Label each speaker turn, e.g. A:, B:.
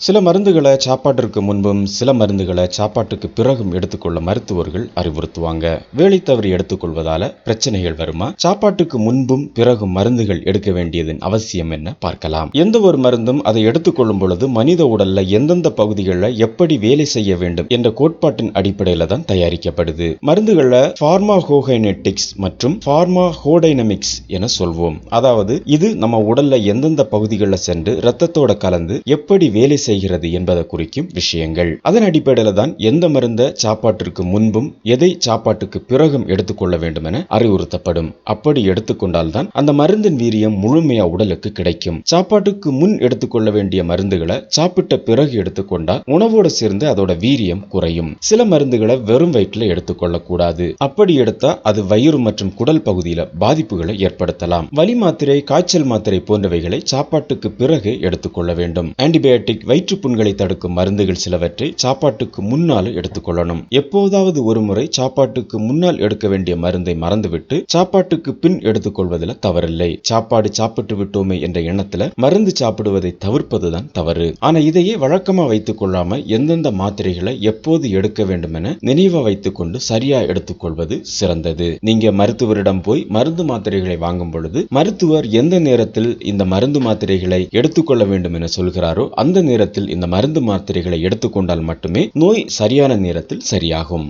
A: சில மருந்துகளை சாப்பாட்டிற்கு முன்பும் சில மருந்துகளை சாப்பாட்டுக்கு பிறகும் எடுத்துக்கொள்ள மருத்துவர்கள் அறிவுறுத்துவாங்க. வேலை தவறி எடுத்துக்கொள்வதால பிரச்சனைகள் வருமா? சாப்பாட்டுக்கு முன்பும் பிறகும் மருந்துகள் எடுக்க வேண்டியதன் அவசியம் என்ன? பார்க்கலாம். எந்த ஒரு மருந்தும் அதை எடுத்துக்கொள்ளும் பொழுது மனித உடல்ல எந்தெந்த பகுதிகளில் எப்படி வேலை செய்ய வேண்டும் என்ற கோட்பாட்டின் அடிப்படையில தான் தயாரிக்கப்படுது. மருந்துகள்ல பார்மாகோகைனெட்டிக்ஸ் மற்றும் பார்மாஹோடைனமிக்ஸ் என சொல்வோம். அதாவது இது நம்ம உடல்ல எந்தெந்த பகுதிகளில் சென்று ரத்தத்தோட கலந்து எப்படி வேலை செய்கிறது என்பதை குறிக்கும் விஷயங்கள். அதன் அடிப்படையில தான் எந்த மருந்த சாப்பாட்டிற்கு முன்பும் எதை சாப்பாட்டுக்கு பிறகும் எடுத்துக்கொள்ள வேண்டும் என அறிவுறுத்தப்படும். அப்படி எடுத்துக்கொண்டால் தான் அந்த மருந்தின் வீரியம் முழுமையா உடலுக்கு கிடைக்கும். சாப்பாட்டுக்கு முன் எடுத்துக்கொள்ள வேண்டிய மருந்துகளை சாப்பிட்ட பிறகு எடுத்துக்கொண்டால் உணவோடு சேர்ந்து அதோட வீரியம் குறையும். சில மருந்துகளை வெறும் வயிற்றுல எடுத்துக்கொள்ள கூடாது அப்படி எடுத்தா அது வயிறு மற்றும் குடல் பகுதியில பாதிப்புகளை ஏற்படுத்தலாம். வலி மாத்திரை காய்ச்சல் மாத்திரை போன்றவைகளை சாப்பாட்டுக்கு பிறகு எடுத்துக்கொள்ள வேண்டும். ஆன்டிபயோட்டிக் வயிற்றுப்புண்களை தடுக்கும் மருந்துகள் சிலவற்றை சாப்பாட்டுக்கு முன்னால் எடுத்துக்கொள்ளணும். எப்போதாவது ஒரு முறை சாப்பாட்டுக்கு முன்னால் எடுக்க வேண்டிய மருந்தை மறந்துவிட்டு சாப்பாட்டுக்கு பின் எடுத்துக்கொள்வதில் தவறில்லை. சாப்பாடு சாப்பிட்டு விட்டோமே என்ற எண்ணத்துல மருந்து சாப்பிடுவதை தவிர்ப்பதுதான் தவறு. ஆனா இதையே வழக்கமா வைத்துக் கொள்ளாம எந்தெந்த மாத்திரைகளை எப்போது எடுக்க வேண்டும் என நினைவா வைத்துக் கொண்டு சரியா எடுத்துக்கொள்வது சிறந்தது. நீங்க மருத்துவரிடம் போய் மருந்து மாத்திரைகளை வாங்கும் பொழுது மருத்துவர் எந்த நேரத்தில் இந்த மருந்து மாத்திரைகளை எடுத்துக்கொள்ள வேண்டும் என சொல்கிறாரோ அந்த நேரத்தில் நேரத்தில் இந்த மருந்து மாத்திரைகளை எடுத்துக்கொண்டால் மட்டுமே நோய் சரியான நேரத்தில் சரியாகும்.